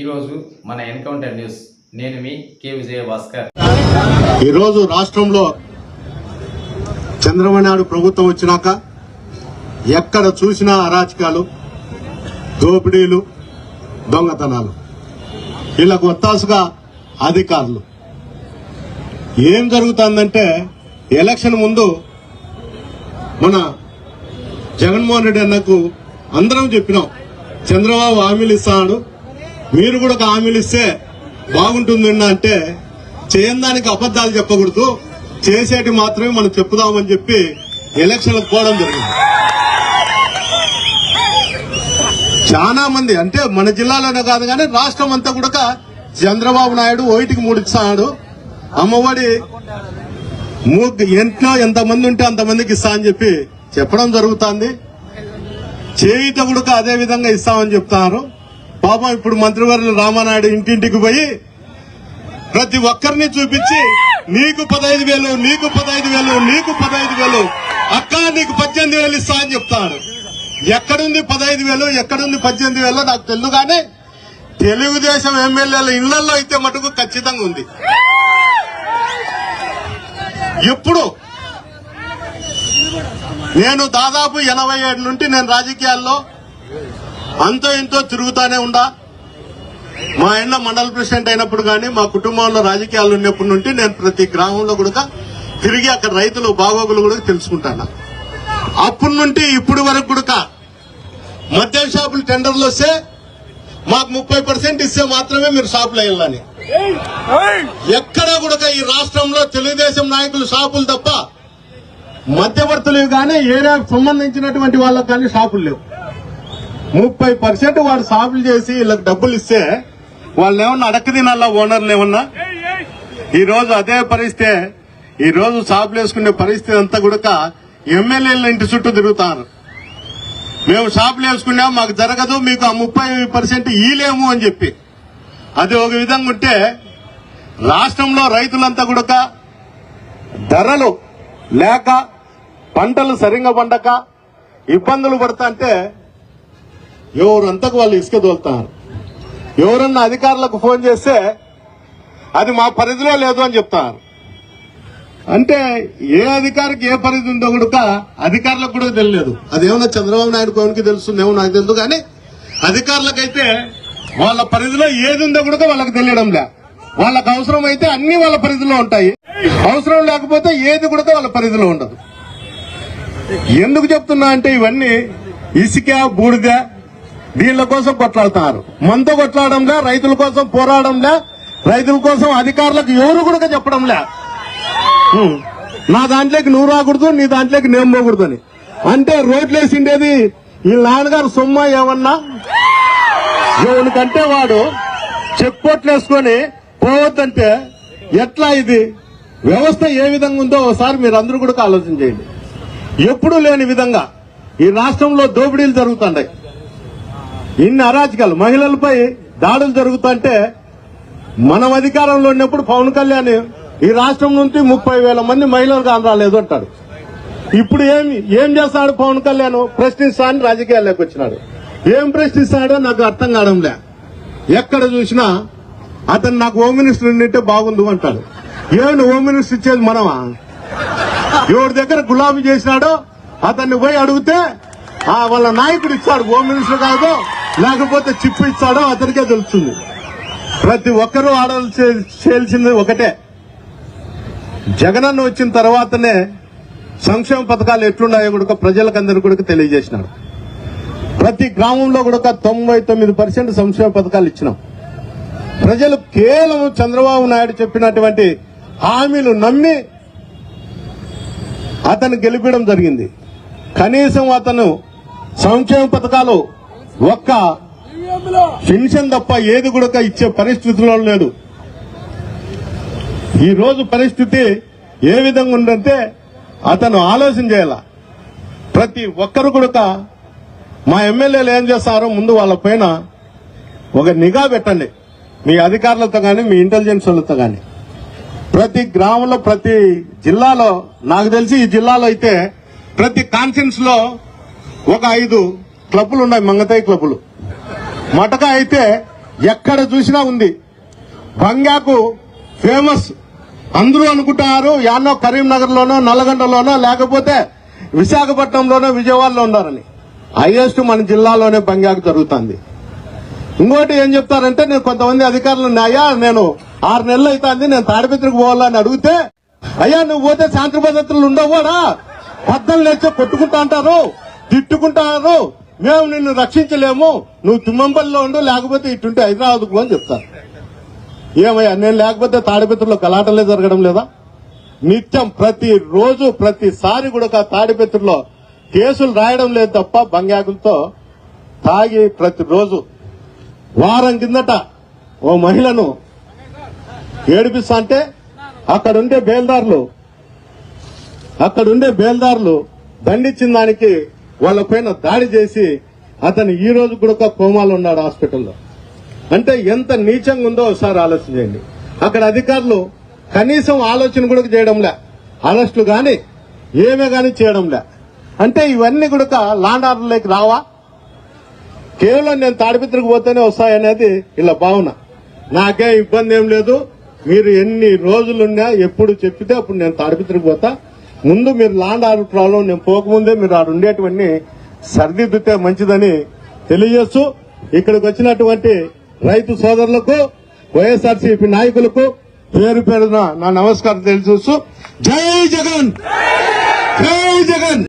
ఈరోజు మన encounter news. నేను మీ కే విజయ భాస్కర్ ఈరోజు రాష్ట్రంలో చంద్రబాబు నాయుడు ప్రభుత్వం వచ్చినాక ఎక్కడ చూసినా అరాచకాలు దోపిడీలు దొంగతనాలు. వీళ్ళకు ఒత్తాసుగా అధికారులు. ఏం జరుగుతుందంటే ఎలక్షన్ ముందు మన జగన్మోహన్ రెడ్డి అన్నకు అందరం చెప్పినాం చంద్రబాబు హామీలు ఇస్తాడు మీరు కూడా ఒక హామీలు ఇస్తే బాగుంటుంది అంటే చేయని దానికి అబద్ధాలు చెప్పకూడదు. చేసేటి మాత్రమే మనం చెప్పుదామని చెప్పి ఎలక్షన్లకు పోవడం జరిగింది. చాలా మంది అంటే మన జిల్లాలోనే కాదు కానీ రాష్ట్రం అంతా కూడా చంద్రబాబు నాయుడు ఓటికి ముడిస్తాడు. అమ్మఒడి ఎంట్లో ఎంతమంది ఉంటే అంతమందికి ఇస్తా అని చెప్పి చెప్పడం జరుగుతుంది. చేయుత కూడా అదే విధంగా ఇస్తామని చెప్తున్నారు. పాపం ఇప్పుడు మంత్రివర్యులు రామానాయుడు ఇంటింటికి పోయి ప్రతి ఒక్కరిని చూపించి నీకు పదహైదు వేలు నీకు పదహైదు వేలు నీకు పదహైదు వేలు అక్క నీకు పద్దెనిమిది వేలు ఇస్తా అని చెప్తాడు. ఎక్కడుంది పదహైదు వేలు ఎక్కడుంది పద్దెనిమిది వేలు? నాకు తెలుసు కానీ తెలుగుదేశం ఎమ్మెల్యేల ఇళ్ళలో అయితే మటుకు ఖచ్చితంగా ఉంది. ఎప్పుడు నేను దాదాపు ఎనభై ఏడు నుండి నేను రాజకీయాల్లో అంతో ఇంతో తిరుగుతానే ఉండా. మా ఆయన మండల ప్రెసిడెంట్ అయినప్పుడు కానీ మా కుటుంబంలో రాజకీయాలు ఉన్నప్పటి నుండి నేను ప్రతి గ్రామంలో కూడా తిరిగి అక్కడ రైతులు బాగోగులు కూడా తెలుసుకుంటాను. అప్పటి నుండి ఇప్పుడు వరకు కూడా మద్యం షాపులు టెండర్లు వస్తే మాకు ముప్పై పర్సెంట్ ఇస్తే మాత్రమే మీరు షాపులు వెళ్ళాలని ఎక్కడ కూడా ఈ రాష్ట్రంలో తెలుగుదేశం నాయకులు షాపులు తప్ప మధ్యవర్తులు కానీ ఏరియాకు సంబంధించినటువంటి వాళ్ళకి కానీ షాపులు లేవు. ముప్పై పర్సెంట్ వాడు షాపులు చేసి వీళ్ళకి డబ్బులు ఇస్తే వాళ్ళు ఏమన్నా అడక్క తినాలా ఓనర్లు ఏమన్నా? ఈరోజు అదే పరిస్థితి ఈ రోజు షాపులు వేసుకునే పరిస్థితి అంతా కూడా ఎమ్మెల్యేల ఇంటి చుట్టూ తిరుగుతారు. మేము షాపులు వేసుకున్నాం మాకు జరగదు మీకు ఆ ముప్పై పర్సెంట్ ఈలేము అని చెప్పి. అది ఒక విధంగా ఉంటే రాష్ట్రంలో రైతులంతా కూడా ధరలు లేక పంటలు సరిగా పండక ఇబ్బందులు పడతా అంటే ఎవరంతకు వాళ్ళు ఇసుక తోలుతున్నారు ఎవరన్నా అధికారులకు ఫోన్ చేస్తే అది మా పరిధిలో లేదు అని చెప్తారు. అంటే ఏ అధికారికి ఏ పరిధి ఉందో కూడా అధికారులకు కూడా తెలియదు అదేమన్నా చంద్రబాబు నాయుడు కోనికి తెలుస్తుందేమో నాకు తెలుసు కానీ అధికారులకైతే వాళ్ళ పరిధిలో ఏది ఉందో కూడా వాళ్ళకి తెలియడం లే. వాళ్ళకి అవసరం అయితే అన్ని వాళ్ళ పరిధిలో ఉంటాయి. అవసరం లేకపోతే ఏది కూడా వాళ్ళ పరిధిలో ఉండదు. ఎందుకు చెప్తున్నా అంటే ఇవన్నీ ఇసుక బూడిద దీనిల కోసం కొట్లాడుతున్నారు. మనతో కొట్లాడంలే రైతుల కోసం పోరాడంలే రైతుల కోసం అధికారులకు ఎవరు కూడా చెప్పడంలే. నా దాంట్లోకి నువ్వు రాకూడదు నీ దాంట్లోకి నేను పోకూడదు అని అంటే రోడ్లు వేసిండేది ఈ నాన్నగారు సొమ్మ ఏమన్నా? ఎవరికంటే వాడు చెక్ పోట్లు వేసుకొని పోవద్దంటే ఎట్లా ఇది? వ్యవస్థ ఏ విధంగా ఉందో ఒకసారి మీరు అందరూ కూడా ఆలోచన చేయండి. ఎప్పుడూ లేని విధంగా ఈ రాష్ట్రంలో దోపిడీలు జరుగుతున్నాయి. ఇన్ని అరాచకాలు. మహిళలపై దాడులు జరుగుతుంటే మనం అధికారంలో ఉన్నప్పుడు పవన్ కళ్యాణ్ ఈ రాష్ట్రం నుంచి ముప్పై వేల మంది మహిళలు ఆంధ్ర లేదు అంటాడు. ఇప్పుడు ఏమి ఏం చేస్తాడు పవన్ కళ్యాణ్? ప్రశ్నిస్తాడని రాజకీయాల్లోకి వచ్చినాడు. ఏం ప్రశ్నిస్తాడో నాకు అర్థం కావడంలే. ఎక్కడ చూసినా అతను నాకు హోమ్ మినిస్టర్ ఉండింటే బాగుంది అంటాడు. ఏమి హోమ్ మినిస్టర్ ఇచ్చేది మనమా? ఎవరి దగ్గర గులాబీ చేసినాడో అతన్ని పోయి అడిగితే ఆ వాళ్ళ నాయకుడు ఇచ్చాడు హోమ్ మినిస్టర్ కాదు. లేకపోతే చిప్పు ఇస్తాడో అతనికే తెలుస్తుంది. ప్రతి ఒక్కరూ ఆడాల్సి చేయాల్సింది ఒకటే. జగనన్న వచ్చిన తర్వాతనే సంక్షేమ పథకాలు ఎట్లున్నాయో కూడా ప్రజలకందరూ కూడా తెలియజేసినాడు ప్రతి గ్రామంలో కూడా తొంభై తొమ్మిది పర్సెంట్ సంక్షేమ పథకాలు ఇచ్చినాం. ప్రజలు కేవలం చంద్రబాబు నాయుడు చెప్పినటువంటి హామీలు నమ్మి అతను గెలిపడం జరిగింది. కనీసం అతను సంక్షేమ పథకాలు ఒక్క పెన్షన్ తప్ప ఏది కూడా ఇచ్చే పరిస్థితిలో లేదు. ఈ రోజు పరిస్థితి ఏ విధంగా ఉందంటే అతను ఆలోచన చేయాల. ప్రతి ఒక్కరు కూడా మా ఎమ్మెల్యేలు ఏం చేస్తారో ముందు వాళ్ళ పైన ఒక నిఘా పెట్టండి. మీ అధికారులతో కానీ మీ ఇంటెలిజెన్స్ వాళ్ళతో కానీ. ప్రతి గ్రామంలో ప్రతి జిల్లాలో నాకు తెలిసి ఈ జిల్లాలో అయితే ప్రతి కాన్ఫరెన్స్లో ఒక ఐదు క్లబ్బులు ఉన్నాయి మంగతాయి క్లబ్బులు. మటక అయితే ఎక్కడ చూసినా ఉంది. బంగాకు ఫేమస్. అందరూ అనుకుంటున్నారు యాన్నో కరీంనగర్లోనో నల్లగొండలోనో లేకపోతే విశాఖపట్నంలోనో విజయవాడలో ఉన్నారని. హైయెస్ట్ మన జిల్లాలోనే బంగాకు జరుగుతుంది. ఇంకోటి ఏం చెప్తారంటే నేను కొంతమంది అధికారులు ఉన్నాయా నేను ఆరు నెలలు అవుతుంది నేను తాడిపత్రికి పోవాలని అడిగితే అయ్యా నువ్వు పోతే శాంతి భద్రతలు ఉండవుడా పద్దలు నేర్చో కొట్టుకుంటా అంటారు తిట్టుకుంటారు మేము నిన్ను రక్షించలేము. నువ్వు తిమ్మంపల్లిలో ఉండు లేకపోతే ఇటుంటే హైదరాబాద్కు అని చెప్తారు. ఏమయ్యా నేను లేకపోతే తాడిపత్రిలో గలాటలే జరగడం లేదా? నిత్యం ప్రతి రోజు ప్రతిసారి కూడా తాడిపత్రిలో కేసులు రాయడం లేదు తప్ప బంగాకులతో తాగి ప్రతిరోజు వారం కిందట ఓ మహిళను ఏడిపిస్తా అంటే అక్కడుండే బేల్దారులు అక్కడుండే బేల్దారులు దండిచ్చిన దానికి వాళ్ళ పైన దాడి చేసి అతను ఈ రోజు కూడా కోమాలు ఉన్నాడు హాస్పిటల్లో. అంటే ఎంత నీచంగా ఉందో ఒకసారి ఆలోచన చేయండి. అక్కడ అధికారులు కనీసం ఆలోచన కూడా చేయడంలే అరెస్టులు కానీ ఏమే కానీ చేయడంలే అంటే ఇవన్నీ కూడా లాండ్ ఆర్డర్లోకి రావా? కేవలం నేను తాడిపిత్రకు పోతేనే వస్తాయనేది ఇలా భావన. నాకే ఇబ్బంది ఏం లేదు. మీరు ఎన్ని రోజులున్నా ఎప్పుడు చెప్పితే అప్పుడు నేను తాడిపిత్రకు పోతా. ముందు మీరు లాండ్ ఆర్డర్ ప్రాబ్లం నేను పోకముందే మీరు ఆడ ఉండేటువంటి సరిదిద్దితే మంచిదని తెలియజేస్తూ ఇక్కడికి వచ్చినటువంటి రైతు సోదరులకు వైఎస్ఆర్సీపీ నాయకులకు పేరు పేరున నా నమస్కారం తెలియజేస్తూ జై జగన్! జై జగన్!